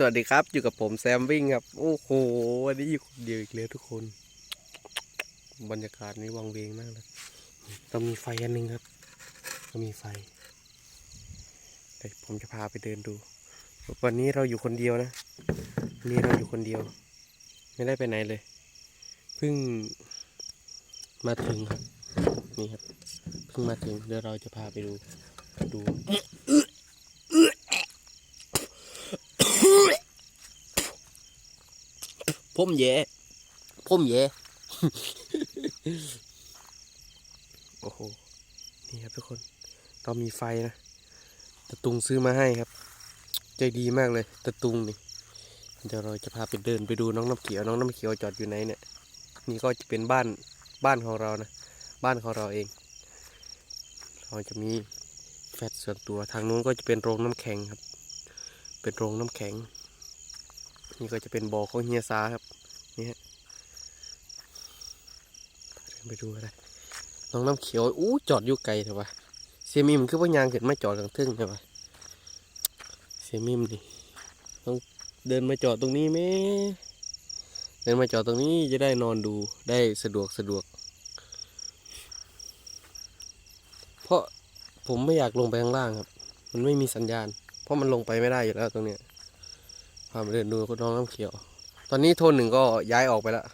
สวัสดีครับ อยู่กับผมแซมวิ่งครับ โอ้โห วันนี้อยู่คนเดียวอีกแล้วทุกคน บรรยากาศนี้วังเวงมากเลยต้องมีไฟอันหนึ่งครับต้องมีไฟเดี๋ยวผมจะพาไปเดินดู วันนี้เราอยู่คนเดียวนะวันนี้เราอยู่คนเดียว ไม่ได้ไปไหนเลย เพิ่งมาถึงครับ นี่ครับ เพิ่งมาถึง เดี๋ยวเราจะพาไปดู ดู ผมแย่ผมแย่โอ้โห นี่ครับทุกคนเรามีไฟนะตะตุงซื้อมาให้ครับ ใจดีมากเลยตะตุงนี่เดี๋ยวเราจะพาไปเดินไปดูน้องน้ำเขียวน้องน้ำเขียวจอดอยู่ไหนเนี่ยนี่ก็จะเป็นบ้านบ้านของเรานะ บ้านของเราเอง เราจะมีแฟลตส่วนตัวทางนู้นก็จะเป็นโรงน้ำแข็งครับ เป็นโรงน้ำแข็ง นี่ก็จะเป็นบ่อของเฮียซาครับ นี่ฮะเดินไปดูอะไรน้องน้ำเขียว อู้จอดอยู่ไกลเถอะวะเสียมิมคือว่ายางขึ้นมาจอดกลางทึ่งเถอะวะเสียมิมนี่ต้องเดินมาจอดตรงนี้ไหมเดินมาจอดตรงนี้จะได้นอนดูได้สะดวกสะดวก เพราะผมไม่อยากลงไปข้างล่างครับ มันไม่มีสัญญาณ เพราะมันลงไปไม่ได้อยู่แล้วตรงเนี้ยาไปเดินดูน้องน้ำเขียว ตอนนี้โทนหนึ่งก็ย้ายออกไปแล้ว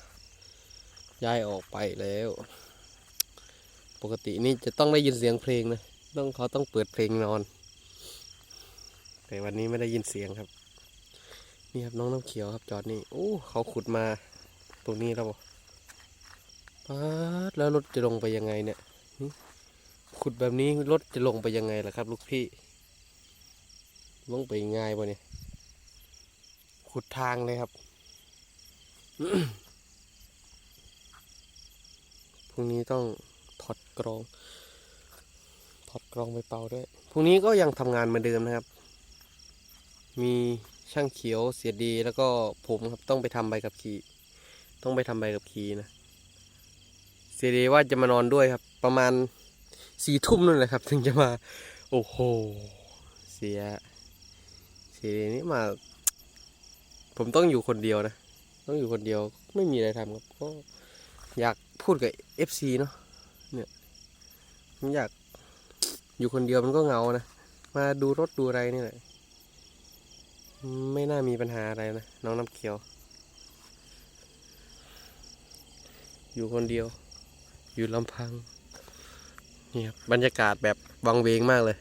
ย้ายออกไปแล้ว ปกตินี่จะต้องได้ยินเสียงเพลงนะต้องเขาต้องเปิดเพลงนอน แต่วันนี้ไม่ได้ยินเสียงครับ นี่ครับน้องน้ำเขียวครับจอดนี่โอ้เขาขุดมาตรงนี้แล้วป๊าดแล้วรถจะลงไปยังไงเนี่ยขุดแบบนี้รถจะลงไปยังไงล่ะครับ ลูกพี่ลงไปง่ายป่ะเนี่ย ขุดทางเลยครับ พรุ่งนี้ต้องถอดกรอง ถอดกรองไปเป่าด้วย พรุ่งนี้ก็ยังทำงานเหมือนเดิมนะครับ มีช่างเขียวเสียดีแล้วก็ผมครับต้องไปทำใบกับขี่ ต้องไปทำใบกับขี่นะ เสียดีว่าจะมานอนด้วยครับ ประมาณสี่ทุ่มนั่นแหละครับ ถึงจะมา โอ้โห เสียเสียดีนี่มา ผมต้องอยู่คนเดียวนะ ต้องอยู่คนเดียวไม่มีอะไรทำครับก็อยากพูดกับ FC เนาะเนี่ยผมอยากอยู่คนเดียวมันก็เหงานะ มาดูรถดูอะไรนี่แหละไม่น่ามีปัญหาอะไรนะน้องน้ำเขียว อยู่คนเดียว อยู่ลำพังนี่ครับบรรยากาศแบบวังเวงมากเลย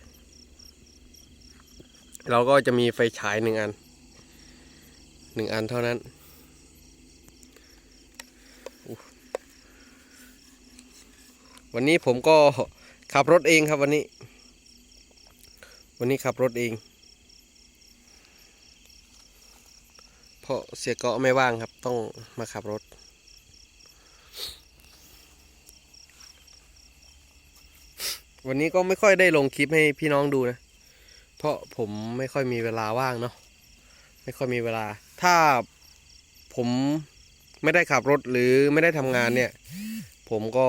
เราก็จะมีไฟฉายหนึ่งอัน หนึ่งอันเท่านั้นวันนี้ผมก็ขับรถเองครับวันนี้ วันนี้ขับรถเอง เพราะเสียเกาะไม่ว่างครับ ต้องมาขับรถ วันนี้ก็ไม่ค่อยได้ลงคลิปให้พี่น้องดูนะ เพราะผมไม่ค่อยมีเวลาว่างเนาะ ไม่ค่อยมีเวลา ถ้าผมไม่ได้ขับรถหรือไม่ได้ทำงานเนี่ย ผมก็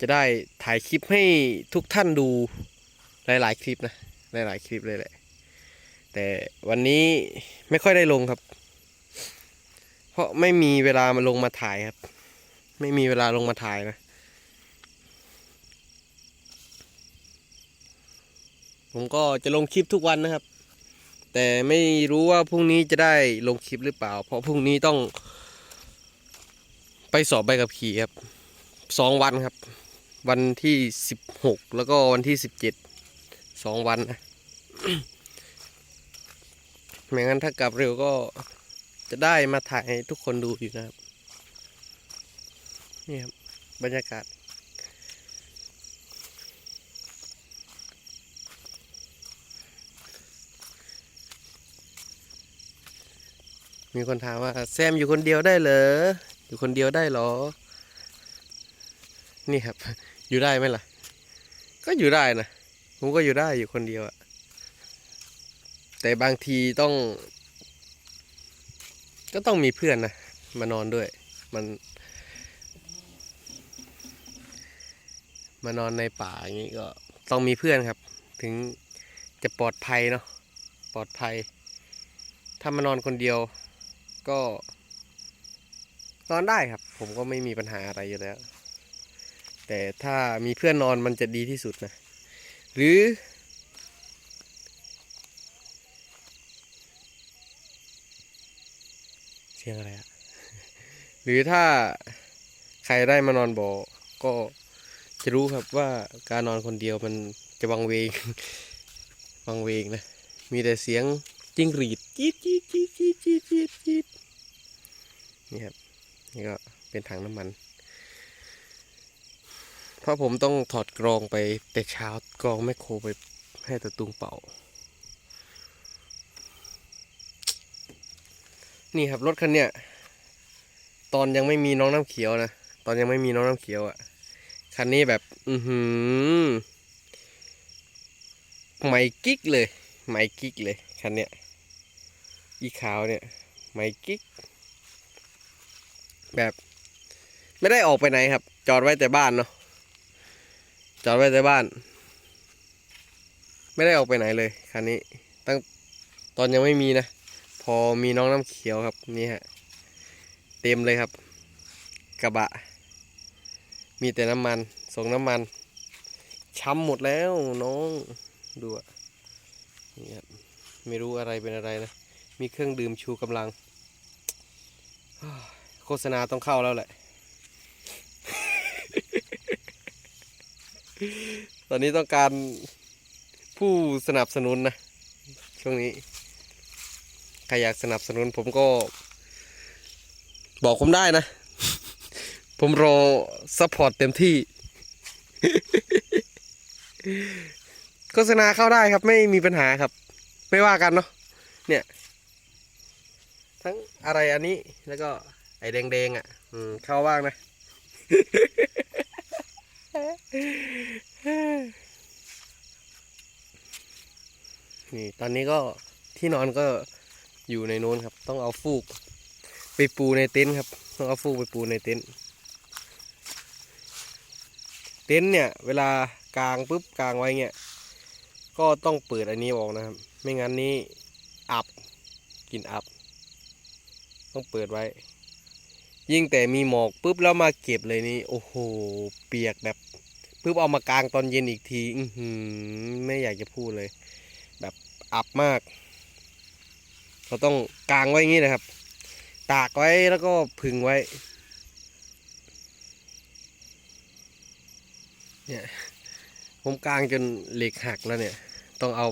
จะได้ถ่ายคลิปให้ทุกท่านดูหลาย ๆ คลิปนะ หลาย ๆ คลิปเลยแหละ แต่วันนี้ไม่ค่อยได้ลงครับ เพราะไม่มีเวลามาลงมาถ่ายครับ ไม่มีเวลาลงมาถ่ายนะผมก็จะลงคลิปทุกวันนะครับ แต่ไม่รู้ว่าพรุ่งนี้จะได้ลงคลิปหรือเปล่า เพราะพรุ่งนี้ต้องไปสอบใบขับขี่ครับสองวันครับ วันที่สิบหกแล้วก็วันที่สิบเจ็ดสองวันนะไม่งั้นถ้ากลับเร็วก็จะได้มาถ่ายให้ทุกคนดูอยู่นะครับ นี่ครับ บรรยากาศ มีคนถามว่าแซมอยู่คนเดียวได้เหรอ อยู่คนเดียวได้หรอ นี่ครับ อยู่ได้ไหมล่ะ ก็อยู่ได้นะ ผมก็อยู่ได้อยู่คนเดียวอะแต่บางทีต้อง ก็ต้องมีเพื่อนนะ มานอนด้วย มัน มานอนในป่าอย่างนี้ก็ต้องมีเพื่อนครับ ถึงจะปลอดภัยเนาะ ปลอดภัย ถ้ามานอนคนเดียว ก็นอนได้ครับ ผมก็ไม่มีปัญหาอะไรอยู่แล้ว แต่ถ้ามีเพื่อนนอนมันจะดีที่สุดนะ หรือ เสียงอะไรอะหรือถ้าใครได้มานอนบ่อก็จะรู้ครับว่าการนอนคนเดียวมันจะวังเวง วังเวงนะ มีแต่เสียง จิ้งหรีดจี๊ดจี๊ดจี๊ดจี๊ดจี๊ดจี๊ดจี๊ดนี่ครับนี่ก็เป็นถังน้ำมันเพราะผมต้องถอดกรองไปแต่เช้ากรองแมคโครไปให้ตะตุงเป่า นี่ครับรถคันเนี้ยตอนยังไม่มีน้องน้ำเขียวนะตอนยังไม่มีน้องน้ำเขียวอะ่ะคันนี้แบบ อือหือไหม่กิ๊กเลยไหม่กิ๊กเลย คันเนี้ย อีขาวเนี่ยไม่กิ๊ก แบบ ไม่ได้ออกไปไหนครับ จอดไว้แต่บ้านเนาะจอดไว้แต่บ้าน ไม่ได้ออกไปไหนเลยคันนี้ ตั้งตอนยังไม่มีนะ พอมีน้องน้ำเขียวครับนี่ฮะเต็มเลยครับ กระบะ มีแต่น้ำมันส่งน้ำมันช้ำหมดแล้วน้องดูอะนี่ครับไม่รู้อะไรเป็นอะไรนะ มีเครื่องดื่มชูกำลัง โฆษณาต้องเข้าแล้วแหละ ตอนนี้ต้องการผู้สนับสนุนนะ ช่วงนี้ ใครอยากสนับสนุนผมก็ บอกผมได้นะ ผมรอซัพพอร์ตเต็มที่ โฆษณาเข้าได้ครับไม่มีปัญหาครับ ไม่ว่ากันเนาะเนี่ย ทั้งอะไรอันนี้แล้วก็ไอ้แดงๆอะ อืมเข้าว่างนะ นี่ตอนนี้ก็ที่นอนก็อยู่ในนู้นครับ ต้องเอาฟูก ไปปูในเต็นท์ครับ ต้องเอาฟูกไปปูในเต็นท์เต็นท์เนี่ย เวลากางปุ๊บกางไว้เงี้ยก็ต้องเปิดอันนี้ออกนะครับ ไม่งั้นนี้อับกลินอับ ต้องเปิดไว้ ยิ่งแต่มีหมอกปุ๊บแล้วมาเก็บเลยนี่โอ้โห เปียกแบบปุ๊บเอามากางตอนเย็นอีกทีอืไม่อยากจะพูดเลย แบบอับมาก เราต้องกางไว้อย่างนี้นะครับ ตากไว้แล้วก็พึ่งไว้เนี่ยผมกางจนเหล็กหักแล้วเนี่ย ต้องเอา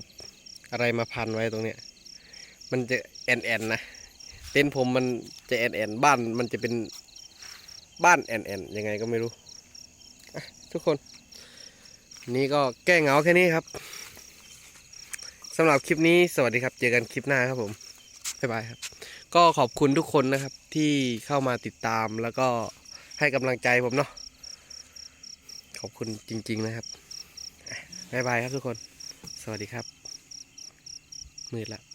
อะไรมาพันไว้ตรงเนี้ย มันจะแอนแอนนะ เต็นท์ผมมันจะแอนแอนบ้านมันจะเป็นบ้านแอนแอนยังไงก็ไม่รู้ทุกคน นี่ก็แก้เหงาแค่นี้ครับสำหรับคลิปนี้สวัสดีครับ เจอกันคลิปหน้าครับผมบ๊ายบายครับ ก็ขอบคุณทุกคนนะครับ ที่เข้ามาติดตามแล้วก็ให้กำลังใจผมเนาะขอบคุณจริง ๆนะครับบ๊ายบายครับทุกคน สวัสดีครับ มืดละ